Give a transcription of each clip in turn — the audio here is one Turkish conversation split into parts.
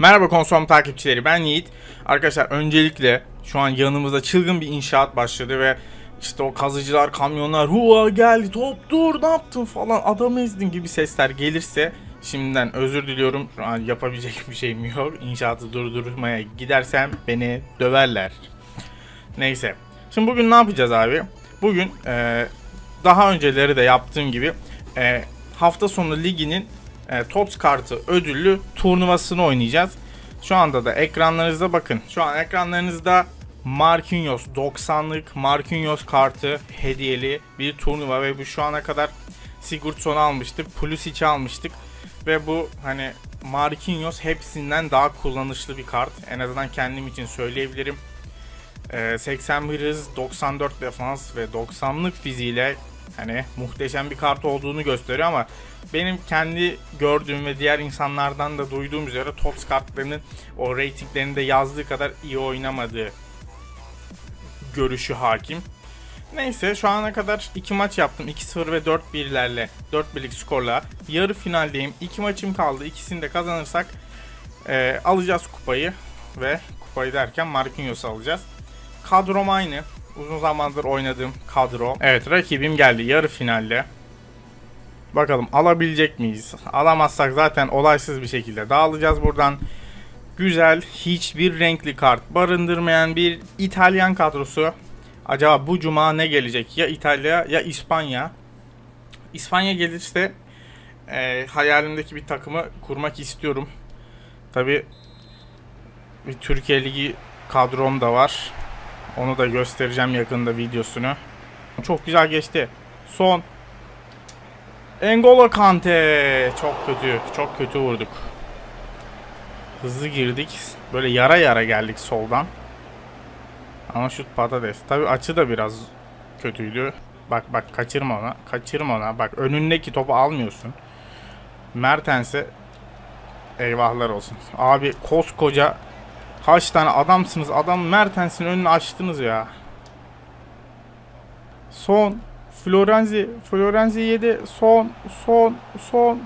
Merhaba konsom takipçileri ben Yiğit. Arkadaşlar öncelikle şu an yanımızda çılgın bir inşaat başladı ve işte o kazıcılar, kamyonlar, hua geldi top dur ne yaptın falan adam ezdin gibi sesler gelirse şimdiden özür diliyorum. Şu an yapabilecek bir şeyim yok. İnşaatı durdurmaya gidersem beni döverler. Neyse. Şimdi bugün ne yapacağız abi? Bugün e, daha önceleri de yaptığım gibi e, hafta sonu liginin e, TOTS kartı ödüllü turnuvasını oynayacağız. Şu anda da ekranlarınızda bakın. Şu an ekranlarınızda Marquinhos 90'lık Marquinhos kartı hediyeli bir turnuva ve bu şu ana kadar Sigurdsson almıştık, Pulisic almıştık ve bu hani Marquinhos hepsinden daha kullanışlı bir kart. En azından kendim için söyleyebilirim. Ee, 81 hız, 94 defans ve 90'lık fiziğiyle hani muhteşem bir kart olduğunu gösteriyor ama benim kendi gördüğüm ve diğer insanlardan da duyduğum üzere TOTS kartlarının o ratinglerinde yazdığı kadar iyi oynamadığı görüşü hakim. Neyse şu ana kadar 2 maç yaptım. 2-0 ve 4-1'lerle 4-1'lik skorla yarı finaldeyim. 2 maçım kaldı. İkisini de kazanırsak e, alacağız kupayı ve kupayı derken Marquinhos'u alacağız. Kadrom aynı. Uzun zamandır oynadığım kadro. Evet rakibim geldi yarı finalde. Bakalım alabilecek miyiz? Alamazsak zaten olaysız bir şekilde dağılacağız buradan. Güzel, hiçbir renkli kart barındırmayan bir İtalyan kadrosu. Acaba bu cuma ne gelecek? Ya İtalya ya İspanya. İspanya gelirse e, hayalimdeki bir takımı kurmak istiyorum. Tabi bir Türkiye Ligi kadrom da var. Onu da göstereceğim yakında videosunu. Çok güzel geçti. Son. Engolo Kante. Çok kötü. Çok kötü vurduk. Hızlı girdik. Böyle yara yara geldik soldan. Ama şut patates. Tabi açı da biraz kötüydü. Bak bak kaçırma ona. Kaçırma ona. Bak önündeki topu almıyorsun. Mertens'e eyvahlar olsun. Abi koskoca kaç tane adamsınız. Adam Mertens'in önünü açtınız ya. Son. Florenzi. Florenzi yedi. Son. Son. Son.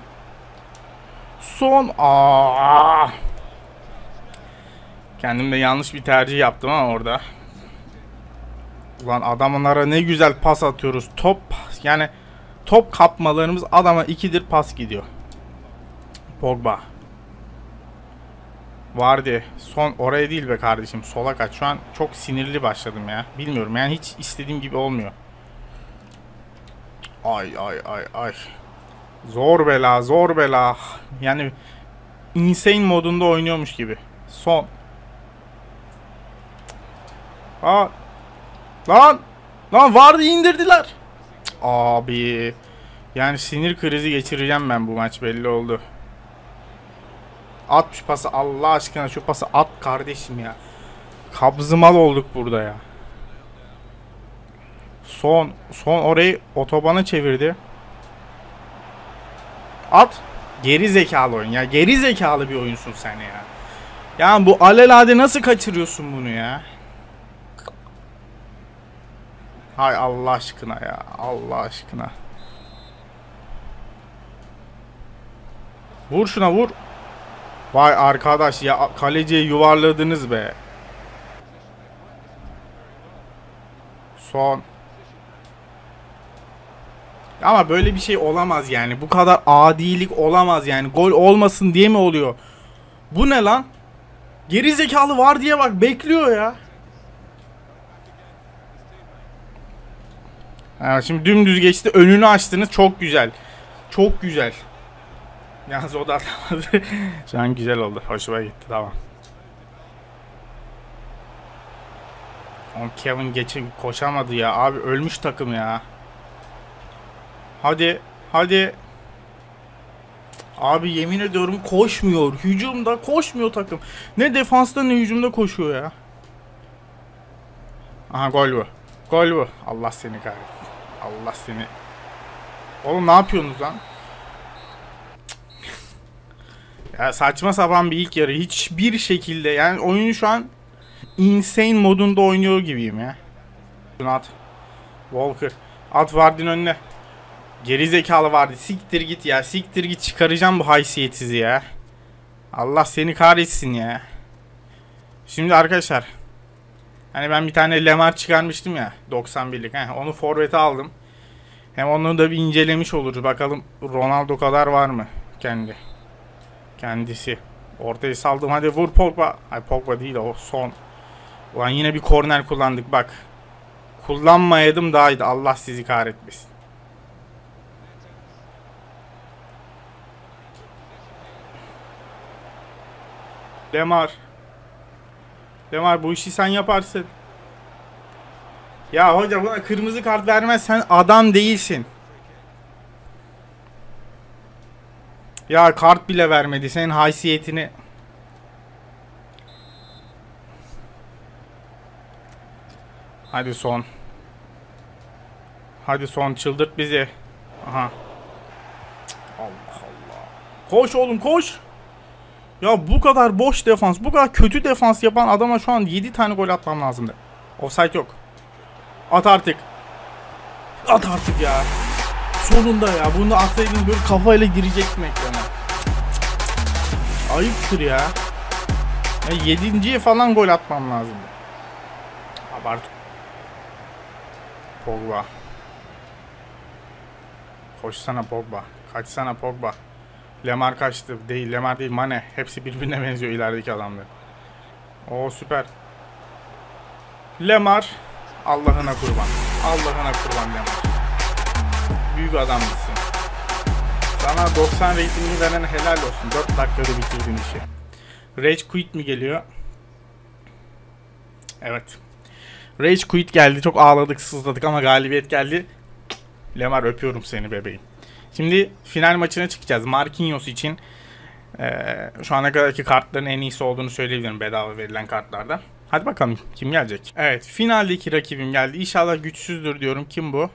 Son. Aa. Kendim de yanlış bir tercih yaptım ama orada. Ulan adamlara ne güzel pas atıyoruz. Top yani top kapmalarımız adama ikidir pas gidiyor. Pogba. Vardı. Son oraya değil be kardeşim. Sola kaç. Şu an çok sinirli başladım ya. Bilmiyorum yani hiç istediğim gibi olmuyor. Ay ay ay ay. Zor bela zor bela. Yani insane modunda oynuyormuş gibi. Son. Aa. Lan. Lan vardı indirdiler. Abi. Yani sinir krizi geçireceğim ben bu maç belli oldu. At şu pası Allah aşkına şu pası at kardeşim ya. Kabzımal olduk burada ya. Son son orayı otobana çevirdi. At. Geri zekalı oyun ya. Geri zekalı bir oyunsun sen ya. Yani bu alelade nasıl kaçırıyorsun bunu ya? Hay Allah aşkına ya. Allah aşkına. Vur şuna vur. Vay arkadaş ya kaleciye yuvarladınız be. Son. Ama böyle bir şey olamaz yani. Bu kadar adilik olamaz yani. Gol olmasın diye mi oluyor? Bu ne lan? Geri zekalı var diye bak bekliyor ya. Ha, şimdi dümdüz geçti. Önünü açtınız. Çok güzel. Çok güzel. Yalnız o da atamadı. Şu an güzel oldu. Hoşuma gitti. Tamam. O Kevin geçin koşamadı ya. Abi ölmüş takım ya. Hadi. Hadi. Abi yemin ediyorum koşmuyor. Hücumda koşmuyor takım. Ne defansta ne hücumda koşuyor ya. Aha gol bu. Gol bu. Allah seni kahretsin. Allah seni. Oğlum ne yapıyorsunuz lan? Ya saçma sapan bir ilk yarı. Hiçbir şekilde yani oyunu şu an insane modunda oynuyor gibiyim ya. Şunu at. Walker. At Vardin önüne. Geri zekalı vardı. Siktir git ya. Siktir git çıkaracağım bu haysiyetsizi ya. Allah seni kahretsin ya. Şimdi arkadaşlar. Hani ben bir tane Lemar çıkarmıştım ya. 91'lik. Heh, onu forvete aldım. Hem onu da bir incelemiş oluruz. Bakalım Ronaldo kadar var mı? Kendi. Kendisi. Ortaya saldım. Hadi vur Pogba. Ay Pogba değil o son. Ulan yine bir korner kullandık bak. Kullanmayaydım daha iyiydi. Allah sizi kahretmesin. Demar. Demar bu işi sen yaparsın. Ya hoca buna kırmızı kart vermezsen adam değilsin. Ya kart bile vermedi senin haysiyetini. Hadi son. Hadi son çıldırt bizi. Aha. Allah Allah. Koş oğlum koş. Ya bu kadar boş defans, bu kadar kötü defans yapan adama şu an 7 tane gol atmam lazımdı. Offside yok. At artık. At artık ya. Sonunda ya. Bunu atsaydın böyle kafayla girecektim ekrana. Ayıptır ya. ya. Yedinciye falan gol atmam lazımdı. Abart. Pogba. Koşsana Pogba. Kaçsana Pogba. Lemar kaçtı. Değil Lemar değil Mane. Hepsi birbirine benziyor ilerideki adamlar. O süper. Lemar. Allah'ına kurban. Allah'ına kurban Lemar. Büyük adammışsın. Sana 90 reytingini veren helal olsun. 4 dakikada bitirdin işi. Rage Quit mi geliyor? Evet. Rage Quit geldi. Çok ağladık, sızladık ama galibiyet geldi. Lemar öpüyorum seni bebeğim. Şimdi final maçına çıkacağız. Marquinhos için ee, şu ana kadarki kartların en iyisi olduğunu söyleyebilirim bedava verilen kartlarda. Hadi bakalım kim gelecek? Evet finaldeki rakibim geldi. İnşallah güçsüzdür diyorum. Kim bu?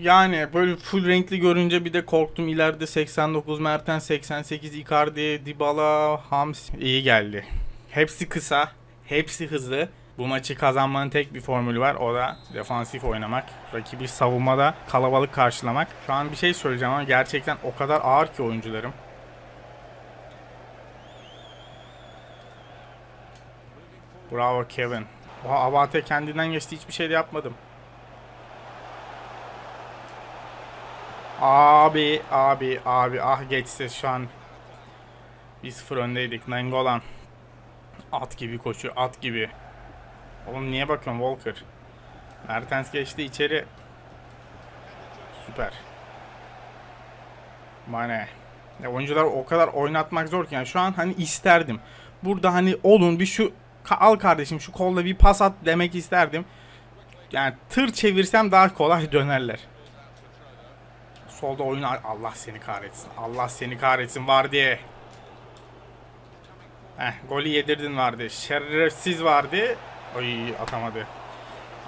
Yani böyle full renkli görünce bir de korktum. İleride 89 Mertens, 88 Icardi, Dybala, Hams iyi geldi. Hepsi kısa, hepsi hızlı. Bu maçı kazanmanın tek bir formülü var. O da defansif oynamak. Rakibi savunmada kalabalık karşılamak. Şu an bir şey söyleyeceğim ama gerçekten o kadar ağır ki oyuncularım. Bravo Kevin. Oha Abate kendinden geçti. Hiçbir şey de yapmadım. Abi, abi, abi. Ah geçse şu an 1-0 öndeydik. Nangolan. At gibi koşuyor. At gibi. Oğlum niye bakıyorsun Walker? Mertens geçti içeri. Süper. Mane. Ya oyuncular o kadar oynatmak zor ki. Yani şu an hani isterdim. Burada hani olun bir şu al kardeşim şu kolla bir pas at demek isterdim. Yani tır çevirsem daha kolay dönerler. Solda oyunu Allah seni kahretsin. Allah seni kahretsin var diye. Heh, golü yedirdin vardı. Şerefsiz vardı. Oy atamadı.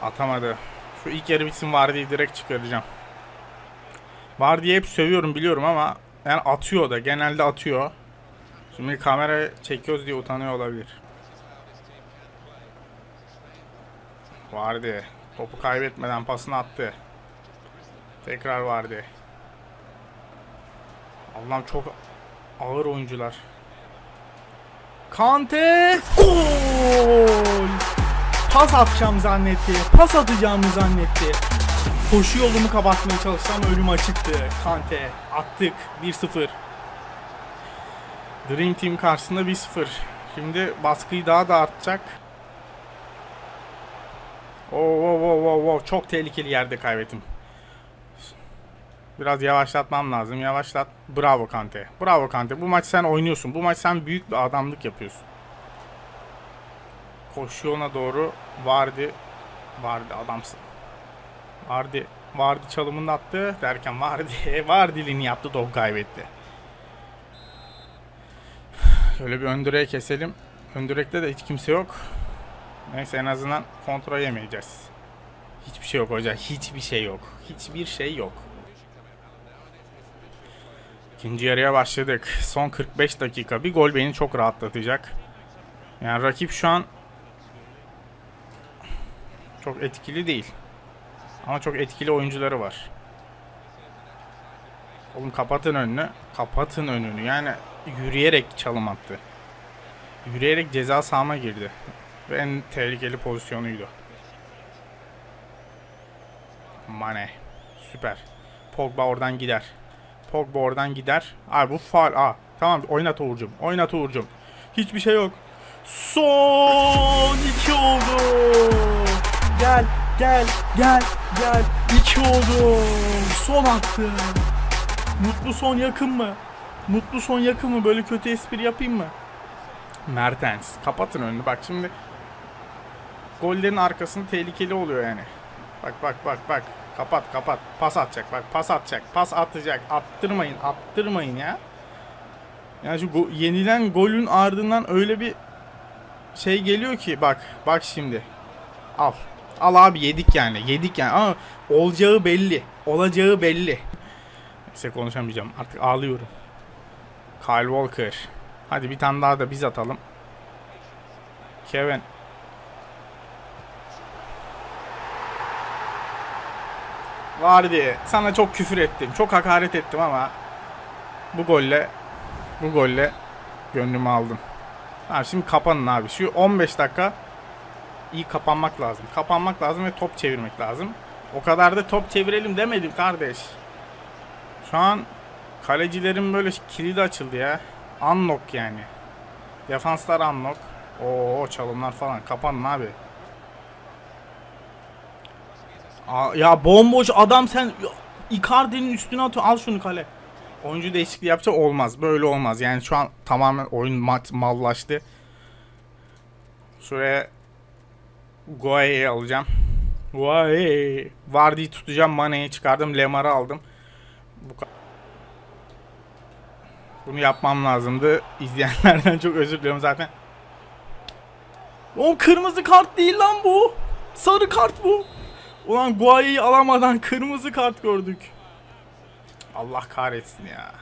Atamadı. Şu ilk yarı bitsin var diye direkt çıkaracağım. Var diye hep sövüyorum biliyorum ama yani atıyor da genelde atıyor. Şimdi kamera çekiyoruz diye utanıyor olabilir. Vardı. Topu kaybetmeden pasını attı. Tekrar vardı. Allah'ım çok ağır oyuncular. Kante! Gol! Pas atacağım zannetti. Pas atacağımı zannetti. Koşu yolumu kapatmaya çalışsam ölüm açıktı. Kante. Attık. 1-0. Dream Team karşısında 1-0. Şimdi baskıyı daha da artacak. Oo, oo, oo, oo, oo. Çok tehlikeli yerde kaybettim. Biraz yavaşlatmam lazım. Yavaşlat. Bravo Kante. Bravo Kante. Bu maç sen oynuyorsun. Bu maç sen büyük bir adamlık yapıyorsun. Koşu yoluna doğru vardı. Vardı adamsın. Vardı. Vardı çalımını attı derken vardı. var dilini yaptı. Top kaybetti. Şöyle bir öndüreğe keselim. Öndürekte de hiç kimse yok. Neyse en azından kontrol yemeyeceğiz. Hiçbir şey yok hoca. Hiçbir şey yok. Hiçbir şey yok. İkinci yarıya başladık. Son 45 dakika. Bir gol beni çok rahatlatacak. Yani rakip şu an çok etkili değil. Ama çok etkili oyuncuları var. Oğlum kapatın önünü. Kapatın önünü. Yani yürüyerek çalım attı. Yürüyerek ceza sahama girdi. Ve en tehlikeli pozisyonuydu. Mane. Süper. Pogba oradan gider. Pogba oradan gider. Abi bu faal. Aa, tamam oynat Uğur'cum. Oynat Uğur'cum. Hiçbir şey yok. Son iki oldu. Gel, gel, gel, gel. İki oldu. Son attı. Mutlu son yakın mı? Mutlu son yakın mı? Böyle kötü espri yapayım mı? Mertens. Kapatın önünü. Bak şimdi gollerin arkasında tehlikeli oluyor yani. Bak bak bak bak. Kapat kapat. Pas atacak bak. Pas atacak. Pas atacak. Attırmayın. Attırmayın ya. Yani şu go- yenilen golün ardından öyle bir şey geliyor ki bak. Bak şimdi. Al. Al abi yedik yani. Yedik yani. Ama olacağı belli. Olacağı belli. Neyse konuşamayacağım. Artık ağlıyorum. Kyle Walker. Hadi bir tane daha da biz atalım. Kevin. Vardy sana çok küfür ettim. Çok hakaret ettim ama bu golle bu golle gönlümü aldın. Abi şimdi kapanın abi. Şu 15 dakika iyi kapanmak lazım. Kapanmak lazım ve top çevirmek lazım. O kadar da top çevirelim demedim kardeş. Şu an kalecilerin böyle kilidi açıldı ya. Unlock yani. Defanslar unlock. Oo çalımlar falan. Kapanın abi. Ya bomboş adam sen Icardi'nin üstüne atıyor. Al şunu kale. Oyuncu değişikliği yapacak olmaz. Böyle olmaz. Yani şu an tamamen oyun mat mallaştı. Şuraya Guaye'yi alacağım. Guaye. Vardy'yi tutacağım. Mane'yi çıkardım. Lemar'ı aldım. Bu Bunu yapmam lazımdı. İzleyenlerden çok özür diliyorum zaten. O kırmızı kart değil lan bu. Sarı kart bu. Ulan Guaye'yi alamadan kırmızı kart gördük. Allah kahretsin ya.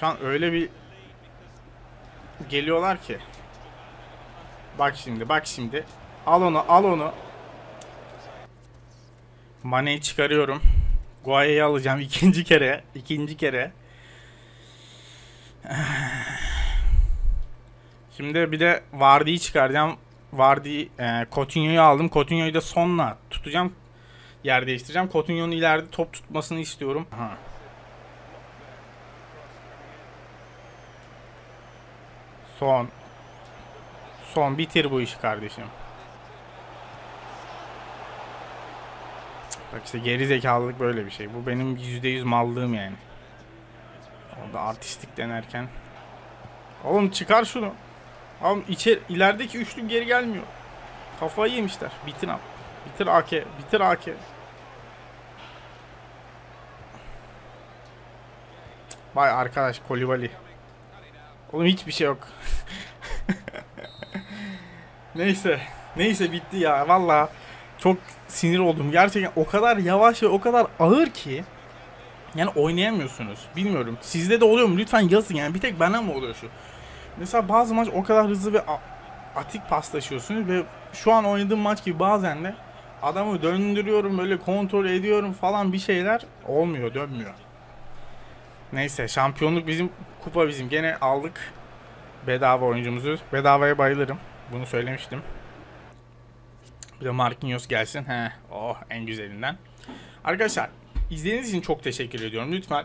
Şu an öyle bir geliyorlar ki. Bak şimdi, bak şimdi. Al onu, al onu. Mane'yi çıkarıyorum. Guaye'yi alacağım ikinci kere. ikinci kere. Şimdi bir de Vardy'yi çıkaracağım. Vardy, e, Coutinho'yu aldım. Coutinho'yu da sonla tutacağım. Yer değiştireceğim. Coutinho'nun ileride top tutmasını istiyorum. Aha. Son. Son bitir bu işi kardeşim. Bak işte geri zekalılık böyle bir şey. Bu benim %100 mallığım yani. Orada artistik denerken. Oğlum çıkar şunu. Oğlum içeri, ilerideki üçlü geri gelmiyor. Kafayı yemişler. Bitir abi. Bitir AK. Bitir AK. Vay arkadaş Kolibali. Oğlum hiçbir şey yok. Neyse. Neyse bitti ya. Valla çok sinir oldum. Gerçekten o kadar yavaş ve o kadar ağır ki. Yani oynayamıyorsunuz. Bilmiyorum. Sizde de oluyor mu? Lütfen yazın yani. Bir tek bana mı oluyor şu? Mesela bazı maç o kadar hızlı ve atik paslaşıyorsunuz ve şu an oynadığım maç gibi bazen de adamı döndürüyorum böyle kontrol ediyorum falan bir şeyler olmuyor dönmüyor. Neyse şampiyonluk bizim kupa bizim. Gene aldık bedava oyuncumuzu. Bedavaya bayılırım. Bunu söylemiştim. Bir de Marquinhos gelsin. He oh en güzelinden. Arkadaşlar izlediğiniz için çok teşekkür ediyorum. Lütfen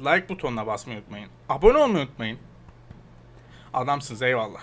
like butonuna basmayı unutmayın. Abone olmayı unutmayın Adamsınız eyvallah.